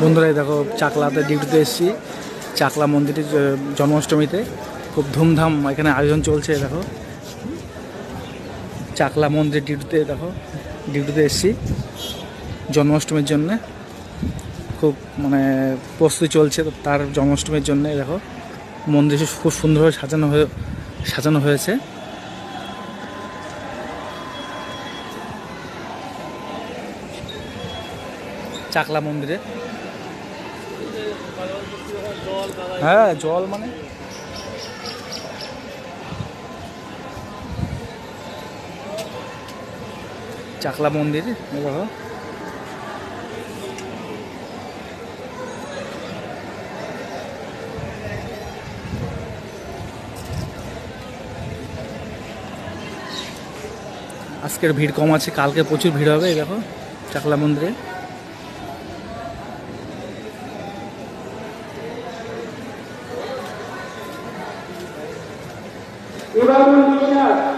বন্ধুরা দেখো, চাকলাতে ডিউটিতে এসেছি। চাকলা মন্দিরে জন্মাষ্টমীতে খুব ধুমধাম এখানে আয়োজন চলছে দেখো। চাকলা মন্দির ডিউটিতে দেখো, ডিউটিতে এসেছি জন্মাষ্টমীর জন্যে। খুব মানে প্রস্তুতি চলছে তার জন্মাষ্টমীর জন্য দেখো। মন্দির খুব সুন্দরভাবে সাজানো হয়ে সাজানো হয়েছে। চাকলা মন্দিরে। হ্যাঁ জল মানে? চাকলা মন্দির দেখো আজকের ভিড় কম আছে, কালকে প্রচুর ভিড় হবে দেখো, চাকলা মন্দিরে। İmam-ı